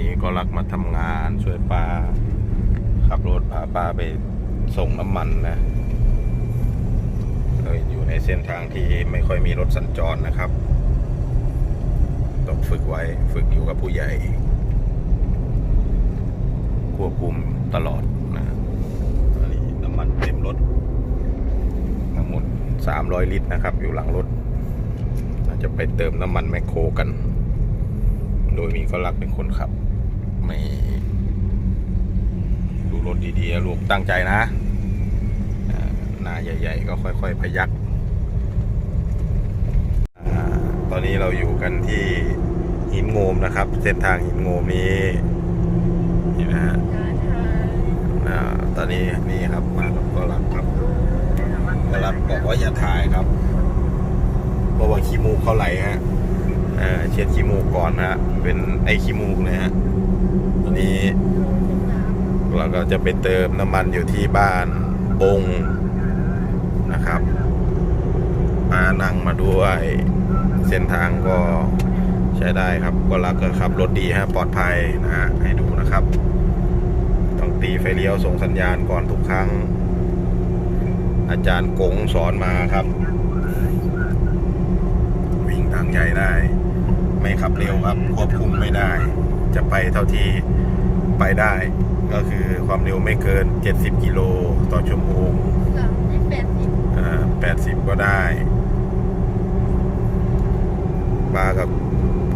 นี้ก็รักมาทำงานช่วยป้าขับรถพาป้าไปส่งน้ำมันนะเลยอยู่ในเส้นทางที่ไม่ค่อยมีรถสัญจรนะครับ ต้องฝึกไว้ฝึกอยู่กับผู้ใหญ่ ควบคุมตลอดนะอันนี้น้ำมันเต็มรถ ทั้งหมด 300 ลิตรนะครับ อยู่หลังรถเราจะไปเติมน้ำมันแมคโครกัน โดยมีก็รักเป็นคนขับ ไม่ดูรถดีๆลูกตั้งใจนะหน้าใหญ่ ๆ ก็ค่อย ๆ พยักอตอนนี้เราอยู่กันที่หินโงมนะครับ เส้นทางหินโงมนี้นี่นะฮะตอนนี้นี่ครับมาก็รักครับกำลังบอกว่าอย่าถ่ายครับเพราะว่าขี้มูกเขาไหลฮะเอ่อเช็ดขี้มูกก่อนฮะเป็นไอขี้มูกเลยฮะ ตอนนี้เราก็จะไปเติมน้ำมันอยู่ที่บ้านบงนะครับพานั่งมาด้วย เส้นทางก็ใช้ได้ครับ ก็รักก็ขับรถดีฮะปลอดภัยนะฮะให้ดูนะครับ ต้องตีไฟเลี้ยวส่งสัญญาณก่อนทุกครั้ง อาจารย์กงสอนมาครับ วิ่งทางใหญ่ได้ ไม่ขับเร็วครับควบคุมไม่ได้ จะไปเท่าที่ไปได้ ก็คือความเร็วไม่เกิน 70 กิโลต่อชั่วโมงแปดสิบอ่า80 ก็ได้ปากับ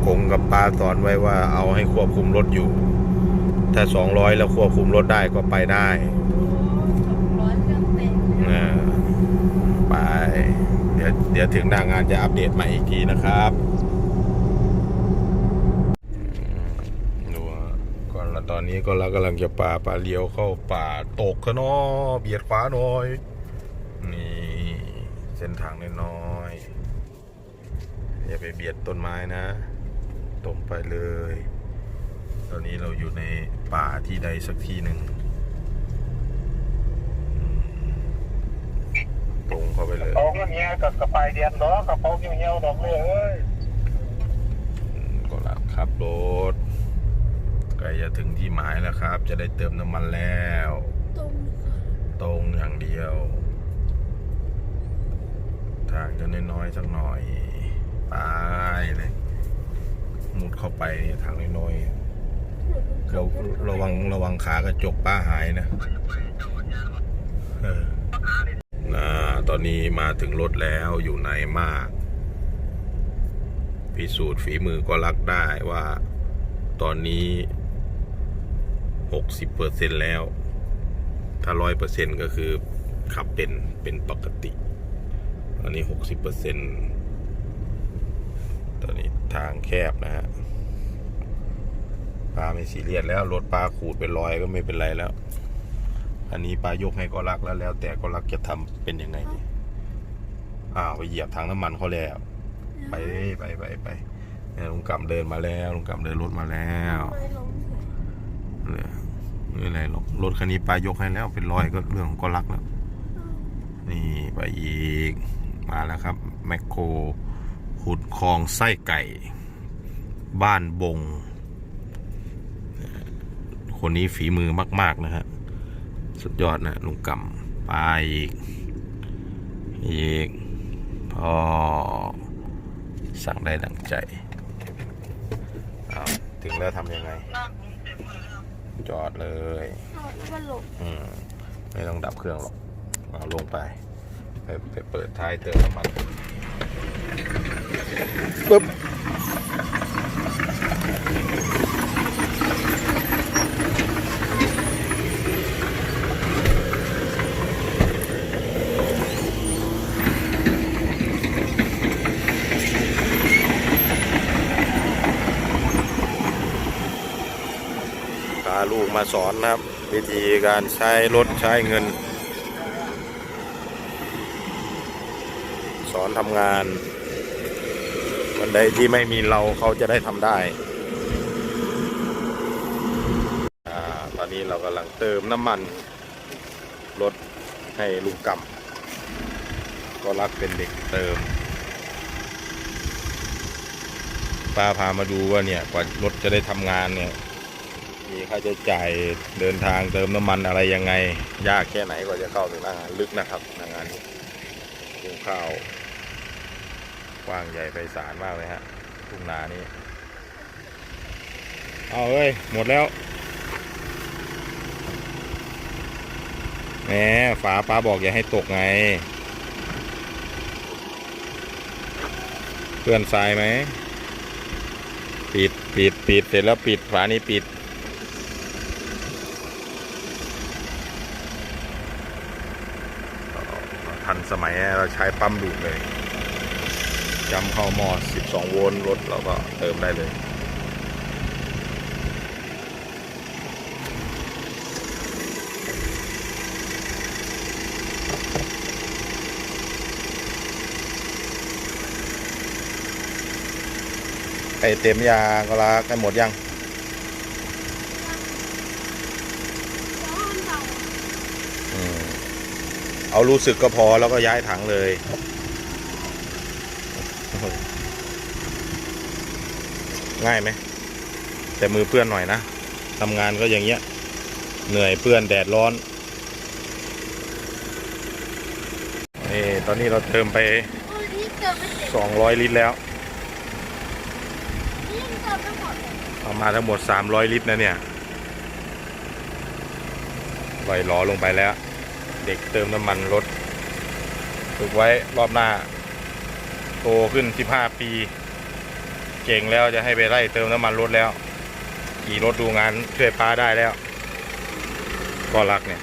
กงกับปาสอนไว้ว่าเอาให้ควบคุมรถอยู่ ถ้า 200 แล้วควบคุมรถได้ก็ไปได้สองร้อยเครื่องเต็มเออไป เดี๋ยวเดี๋ยวถึงหน้างานจะอัปเดตใหม่อีกทีนะครับดูว่าก่อนละ ตอนนี้ก็เรากำลังจะป่าป่าเลี้ยวเข้าป่าตกขนอเบียดขวาหน่อย นี่เส้นทางน้อยๆอย่าไปเบียดต้นไม้นะ ตรงไปเลย ตอนนี้เราอยู่ในป่าที่ใดสักที่หนึ่งตรงเข้าไปเลยเอาเงี้ยกับกระไปเดียนดอกกระเป๋าเงี้ยวๆดอกเลยเอ้ยก็แล้วขับรถใก ล้จะถึงที่หมายแล้วครับ จะได้เติมน้ำมันแล้ว ตรงตรงอย่างเดียว ทางจะน้อยๆสักหน่อยไปเลยมุดเข้าไปเนี่ยทางน้อยๆเราระวังระวังขากระจกป้าหายนะเออนะตอนนี้มาถึงรถแล้วอยู่ไหนมาก พิสูจน์ฝีมือก็รักได้ว่า ตอนนี้ หกสิบเปอร์เซ็นแล้ว ถ้าร้อยเปอร์เซ็นก็คือขับเป็นเป็นปกติตอนนี้หกสิบเปอร์เซ็นตอนนี้ทางแคบนะฮะปลาไม่ซีเรียสแล้วรถปลาขูดเป็นรอยก็ไม่เป็นไรแล้ว อันนี้ปลายกให้ก็รักแล้วแล้ว แต่ก็รักจะทำเป็นยังไงดีอ้าวไปเหยียบทางน้ำมันเขาแล้ว ไปไปไปไปเนี่ยลุงกำเดินมาแล้วลุงกำเดินรถมาแล้วไม่ลงเนี่ย ไม่อะไรหรอกรถคันนี้ปลายกให้แล้วเป็นรอยก็เรื่องของก็รักแล้ว นี่ไปอีกมาแล้วครับ แมคโครขุดคลองไส้ไก่ บ้านบง คนนี้ฝีมือมาก ๆ นะฮะ สุดยอดนะลุงกำไปอีก อีกพอสั่งได้ดังใจ ถึงแล้วทำยังไง จอดเลยมันหลบอืมไม่ต้องดับเครื่องหรอกเอาลงไปไปไปเปิดท้ายเติมน้ำมันปึ๊บ ลูกมาสอนนะครับ วิธีการใช้รถใช้เงิน สอนทำงานวันใดที่ไม่มีเราเขาจะได้ทำได้อตอนนี้เรากำลังเติมน้ำมันรถให้ลุงกำก็รักเป็นเด็กเติมป้าพามาดูว่าเนี่ยกว่ารถจะได้ทำงานเนี่ย มีค่าใช้จ่ายเดินทางเติมน้ำมันอะไรยังไง ยากแค่ไหนกว่าจะเข้าถึงหน้างานลึกนะครับหน้างานนี้ทุ่งข้าวกว้างใหญ่ไพศาลมากเลยฮะทุ่งนานี้เอาเอ้ยหมดแล้วแหมฝาป้าบอกอย่าให้ตกไง เพื่อนทรายไหมปิดปิดปิดเสร็จแล้วปิดฝานี้ปิด ทัน สมัยเราใช้ปั๊มดูดเลยจำเข้าหม้อ12 โวลต์รถเราก็เติมได้เลย ไอเต็มยาก็ลากันหมดยัง แล้วมันเบา อืม เอารู้สึกก็พอแล้วก็ย้ายถังเลย ง่ายไหม แต่มือเปื้อนหน่อยนะทำงานก็อย่างเงี้ย เหนื่อยเปื้อนแดดร้อน นี่ ตอนนี้เราเติมไปโอ้ยนี่เติมไม่เสร็จ200 ลิตรแล้วนี่ยังเติมไม่หมดเลยเอามาทั้งหมด 300 ลิตรนะเนี่ยลอยล้อลงไปแล้ว เด็กเติมน้ำมันรถฝึกไว้รอบหน้า โตขึ้น 15 ปี เก่งแล้วจะให้ไปไล่เติมน้ำมันรถแล้ว ขี่รถดูงานช่วยป้าได้แล้ว ก็รักเนี่ย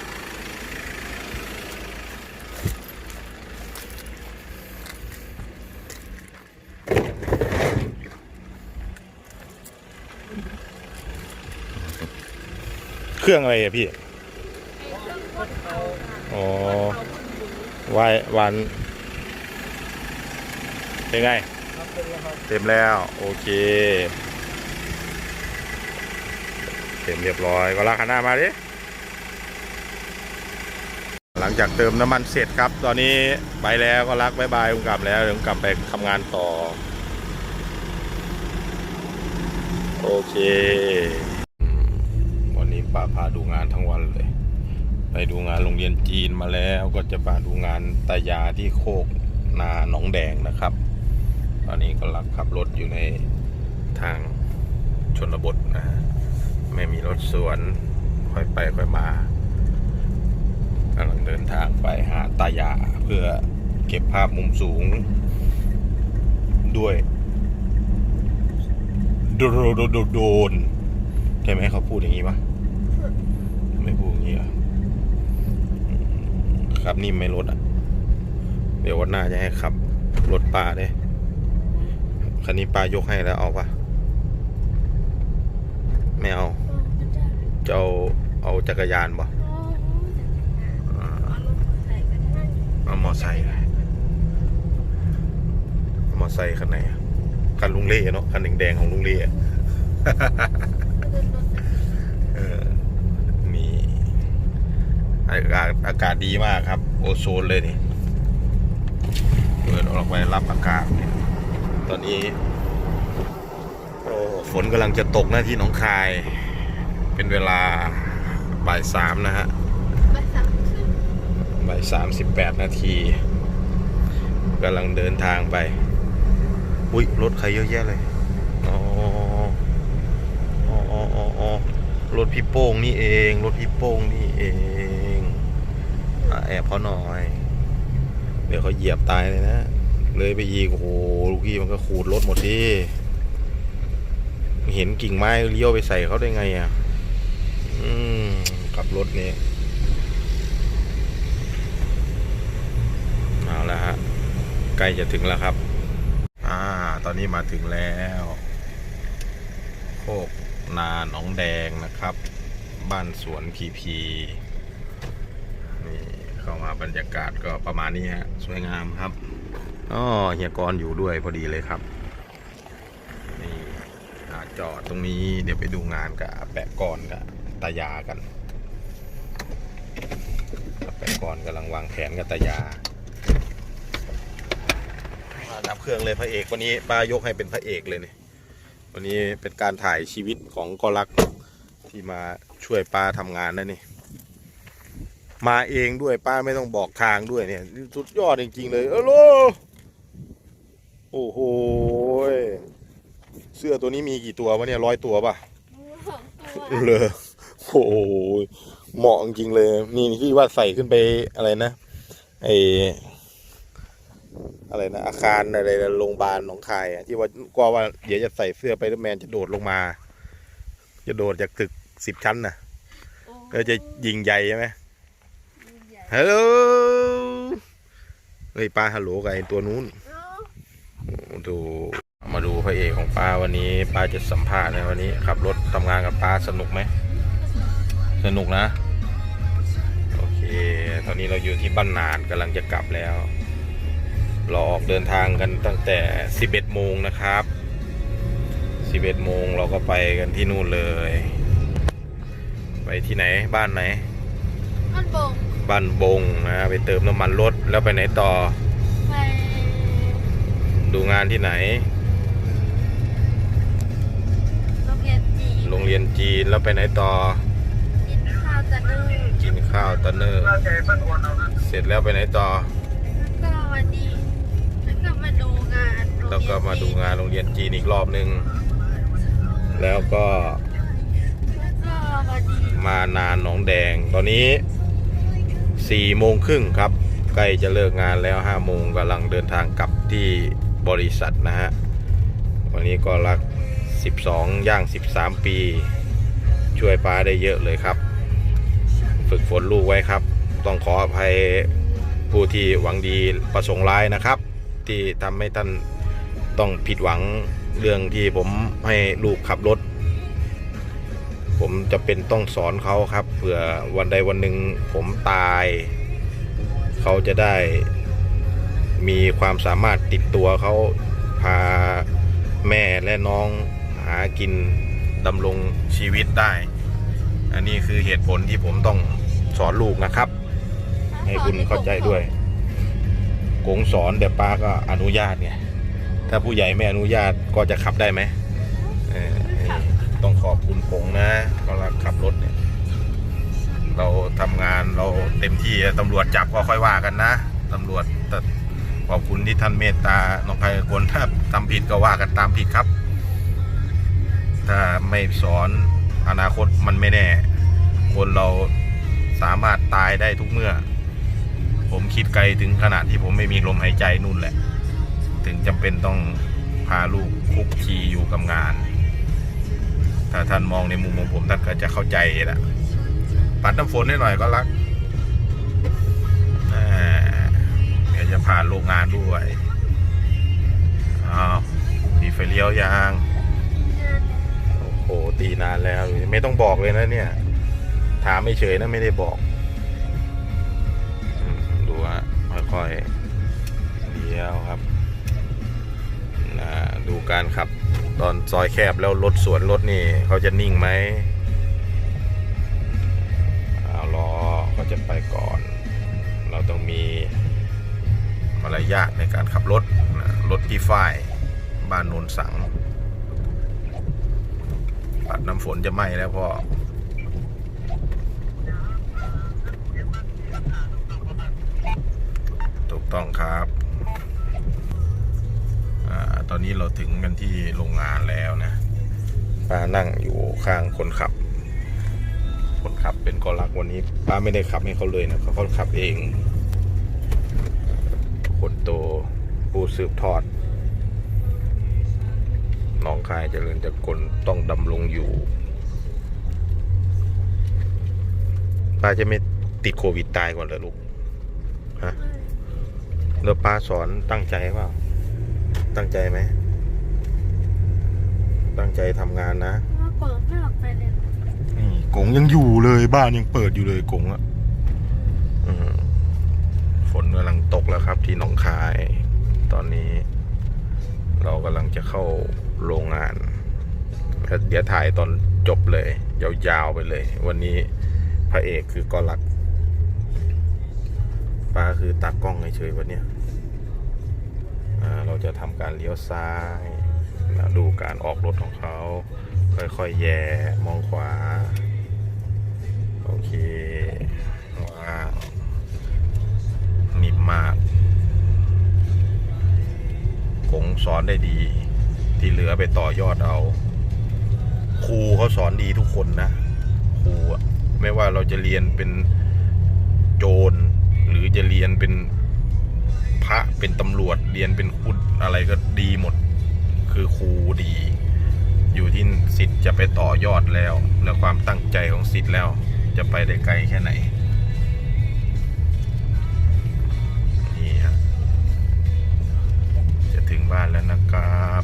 เครื่องอะไรอะพี่ ไอ้เครื่องพ่นเขาค่ะอ๋อเขาพ่นหมูวายวันเป็นไง เต็มแล้ว โอเค เต็มเรียบร้อย ก็ลากหันหน้ามาดิ หลังจากเติมน้ำมันเสร็จครับ ตอนนี้ไปแล้วก็รักบายบายผมกลับแล้วเดี๋ยวผมกลับไปทำงานต่อ โอเคอืมวันนี้ป้าพาดูงานทั้งวันเลย ไปดูงานโรงเรียนจีนมาแล้วก็จะมาดูงานตายาที่โคกนาหนองแดงนะครับ ตอนนี้กำลังขับรถอยู่ในทางชนบทนะฮะไม่มีรถสวนค่อยไปค่อยมากำลังเดินทางไปหาตายาเพื่อเก็บภาพมุมสูง ด้วยโดโดโดโดนใช่ไหมเขาพูดอย่างนี้ปะไม่พูดอย่างนี้เหรอ ขับนิ่มไม่รถอะ เดี๋ยววันหน้าจะให้ขับรถป้าเด้คันนี้ป้ายกให้แล้วเอาปะไม่เอา จะเอาเอาจักรยานปะเอารถมาใส่กันได้เอามอไซค์เอามอไซค์คันไหนอะคันลุงเล่เนาะคันแดงๆของลุงเล่อะ เดินรถ เออมี อากาศอากาศดีมากครับ โอโซนเลยนี่ เปิดออกไปรับอากาศเนี่ยตอนนี้โอ้ฝนกำลังจะตกนะที่หนองคาย เป็นเวลาบ่ายสามนะฮะมาสั่งขึ้นบ่ายสามสิบแปดนาทีกำลังเดินทางไป อุ้ยรถใครเยอะแยะเลยอ๋ออ๋ออ๋ออ๋ออ๋อรถพี่โป้งนี่เอง รถพี่โป้งนี่เองอะ แอบเขาหน่อย เดี๋ยวเขาเหยียบตายเลยนะ เลยไปอีกโอ้โหลูกพี่มันก็ขูดรถหมดดิเห็นกิ่งไม้เลี้ยวไปใส่เขาได้ไงอะขับรถนี่เอาละฮะใกล้จะถึงแล้วครับ อ่า ตอนนี้มาถึงแล้วโคกนาหนองแดงนะครับ บ้านสวนพีพีนี่ เข้ามาบรรยากาศก็ประมาณนี้ฮะสวยงามครับอ๋อเฮียกรอยู่ด้วยพอดีเลยครับนี่จอดตรงนี้เดี๋ยวไปดูงานกับแปะกรกับตายากันแปะกรกำลังวางแผนกับตายามาดับเครื่องเลยพระเอกวันนี้ป้ายกให้เป็นพระเอกเลยเนี่ยวันนี้เป็นการถ่ายชีวิตของกอลักที่มาช่วยป้าทำงานนะนี่ มาเองด้วยป้าไม่ต้องบอกทางด้วยเนี่ย สุดยอดจริงๆเลยเออโลโอ้โหยเสื้อตัวนี้มีกี่ตัววะเนี่ยร้อยตัวป่ะงูสองตัวเลยโอ้โหเหมาะจริงๆเลย นี่ที่ว่าใส่ขึ้นไปอะไรนะไออะไรนะอาคารอะไรนะโรงพยาบาลหนองคายอะที่ว่ากลัวว่าเดี๋ยวจะใส่เสื้อไปแล้วแมนจะโดดลงมา จะโดดจากตึกสิบชั้นนะโอ้ก็จะยิงใหญ่ใช่ไหมยิ่งใหญ่ ฮัลโหลเฮ้ยป้าฮัลโหลกับไอ้ตัวนู้นเนาะดูมาดูพระเอกของป้าวันนี้ป้าจะสัมภาษณ์นะวันนี้ขับรถทำงานกับป้าสนุกไหมสนุกนะ โอเคตอนนี้เราอยู่ที่บ้านนานกำลังจะกลับแล้ว เราออกเดินทางกันตั้งแต่ 11 โมงนะครับ 11 โมงเราก็ไปกันที่นู่นเลย ไปที่ไหนบ้านไหนมันบง บ้านบงนะไปเติมน้ำมันรถแล้วไปไหนต่อ ไปดูงานที่ไหน โรงเรียนจีนโรงเรียนจีนแล้วไปไหนต่อ กินข้าวตะนึ่งกินข้าวตะเนอร์ถ้าใจเพิ่นโอนเอานะเสร็จแล้วไปไหนต่อ แล้วก็วันนี้แล้วก็มาดูงานโรงแล้วเรียนก็มาดูจีนงานโรงเรียนจีนอีกรอบหนึ่งแล้วก็แล้วก็วันนี้ มานานหนองแดงตอนนี้ สี่โมงครึ่งครับใกล้จะเลิกงานแล้วห้าโมงกำลังเดินทางกลับที่บริษัทนะฮะวันนี้ก็รัก 12 ย่าง 13 ปี ช่วยป้าได้เยอะเลยครับ ฝึกฝนลูกไว้ครับ ต้องขออภัยผู้ที่หวังดีประสงค์ร้ายนะครับ ที่ทำให้ท่านต้องผิดหวังเรื่องที่ผมให้ลูกขับรถ ผมจะเป็นต้องสอนเขาครับเผื่อวันใดวันหนึ่งผมตาย เขาจะได้มีความสามารถติดตัวเขาพาแม่และน้องหากินดำรงชีวิตได้ อันนี้คือเหตุผลที่ผมต้องสอนลูกนะครับ ให้คุณเข้าใจด้วยกงสอนแต่ป้าก็อนุญาตไงถ้าผู้ใหญ่ไม่อนุญาตก็จะขับได้ไหม ต้องขอบคุณกงนะเวลาขับรถเนี่ย เราทำงานเราเต็มที่ตำรวจจับก็ค่อยว่ากันนะตำรวจแต่ขอบคุณที่ท่านเมตตาน้องไพคนถ้าทำผิดก็ว่ากันตามผิดครับ ถ้าไม่สอนอนาคตมันไม่แน่ คนเราสามารถตายได้ทุกเมื่อ ผมคิดไกลถึงขนาดที่ผมไม่มีลมหายใจนู่นแหละ ถึงจำเป็นต้องพาลูกคุกคีอยู่กับงาน ถ้าท่านมองในมุมของผมท่านก็จะเข้าใจแหละปัดน้ำฝนให้หน่อยก็รักอาเดี๋ยวจะผ่านโรงงานด้วยอ้าวตีไฟเลี้ยวยางโอ้โหตีนานแล้ว ไม่ต้องบอกเลยนะเนี่ย ถามไม่เฉยนะไม่ได้บอกดูฮะค่อยๆเลี้ยวครับดูการขับ ตอนซอยแคบแล้วรถสวนรถนี่เขาจะนิ่งไหมเอารอเขาจะไปก่อน เราต้องมีมารยาทในการขับรถนะรถที่ฝ้ายบ้านโนนสังปัดน้ำฝนจะไหม้แล้วพ่อถูกต้องครับ ตอนนี้เราถึงกันที่โรงงานแล้วนะป้านั่งอยู่ข้างคนขับ คนขับเป็นกอลักวันนี้ป้าไม่ได้ขับให้เขาเลยนะเขาเขาขับเอง คนโตผู้สืบทอดหน้องคายเจริญจะกลต้องดำรงอยู่ป้าจะไม่ติดโควิดตายก่อนเหรอลูกฮะแล้วป้าสอนตั้งใจเปล่า ตั้งใจไหม ตั้งใจทำงานนะว่ากดไม่ออกไปเลยนี่กงยังอยู่เลยบ้านยังเปิดอยู่เลยกงอะอืมฝนกำลังตกแล้วครับ ที่หนองคาย ตอนนี้ เรากำลังจะเข้าโรงงานแล้วเดี๋ยวถ่ายตอนจบเลย ยาวๆไปเลย วันนี้พระเอกคือกอลักป้าคือตากล้องเฉยๆวันเนี้ยอ่า เราจะทำการเลี้ยวซ้ายดูการออกรถของเขา ค่อยๆแย่มองขวา โอเคว้าวนิ่มมากกงสอนได้ดี ที่เหลือไปต่อยอดเอา ครูเขาสอนดีทุกคนนะ ครูไม่ว่าเราจะเรียนเป็นโจรหรือจะเรียนเป็น พระเป็นตำรวจเรียนเป็นคุณอะไรก็ดีหมด คือครูดี อยู่ที่สิทธิ์จะไปต่อยอดแล้ว และความตั้งใจของสิทธิ์แล้ว จะไปได้ไกลแค่ไหนนี่ฮะจะถึงบ้านแล้วนะครับ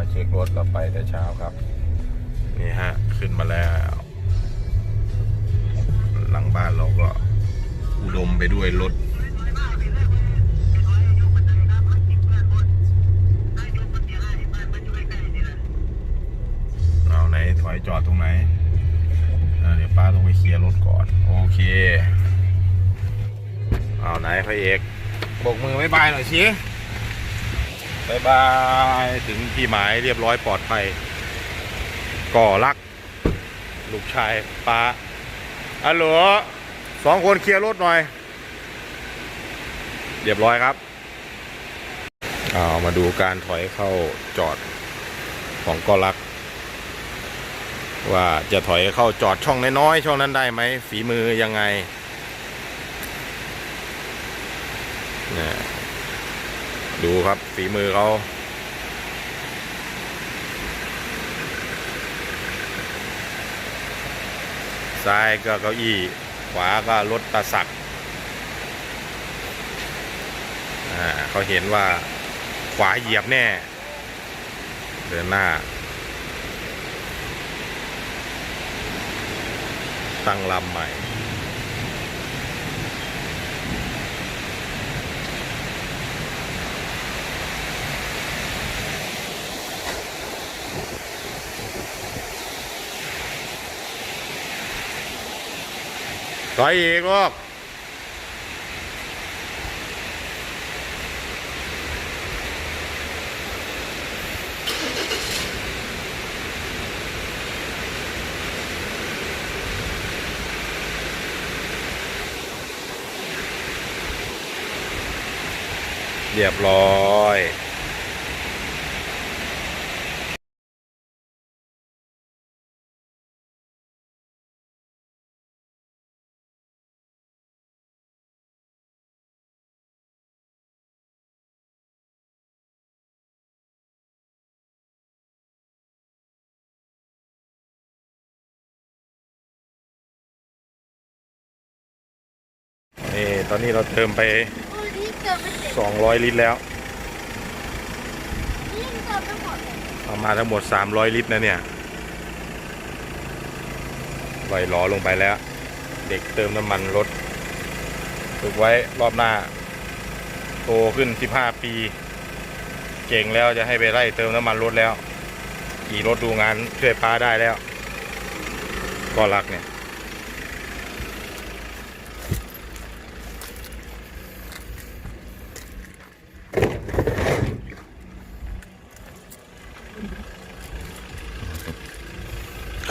มาเช็ครถเราไปแต่เช้าครับ นี่ฮะ ขึ้นมาแล้ว หลังบ้านเราก็ อุดมไปด้วยรถเอาไหนถอยจอดตรงไหนเดี๋ยวป้าต้องไปเคลียร์รถก่อน โอเค เอาไหนพระเอกบกมือบ๊ายบายหน่อยสิ บายบาย ถึงที่หมายเรียบร้อยปลอดภัย ก่อรัก ลูกชายป้าอัลโหลสองคนเคลียร์รถหน่อย เรียบร้อยครับเอามาดูการถอยเข้าจอดของก่อรัก ว่าจะถอยเข้าจอดช่องน้อยๆช่องนั้นได้ไหมฝีมือยังไงเนี่ย ดูครับฝีมือเขาซ้ายก็เก้าอี้ ขวาก็รถตาสักอ่าเขาเห็นว่าขวาเหยียบแน่ เดินหน้า ตั้งลำใหม่ ถ อยอีกลูกเรียบร้อย ตอนนี้เราเติมไปโอ้ยนี่เกิดไม่เสร็จ200 ลิตรแล้ว นี่เกิดไม่หมดเลยเอามาทั้งหมด 300 ลิตรนะเนี่ยปล่อยล้อลงไปแล้ว เด็กเติมน้ำมันรถฝึกไว้รอบหน้า โตขึ้น 15 ปี เก่งแล้วจะให้ไปไล่เติมน้ำมันรถแล้ว ขี่รถดูงานช่วยป้าได้แล้ว ก็รักเนี่ย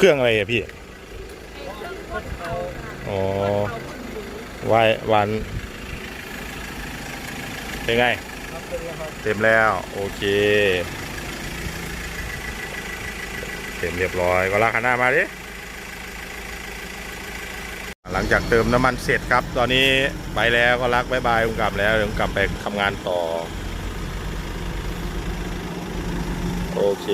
เครื่องอะไรอะพี่อ๋อเขาพ่นหวายวัน เป็นไง เต็มแล้ว โอเค เต็มเรียบร้อยก็ลากคันหน้ามาดิ หลังจากเติมน้ำมันเสร็จครับ ตอนนี้ไปแล้วก็รักบายบายผมกลับแล้วเดี๋ยวผมกลับไปทำงานต่อ โอเค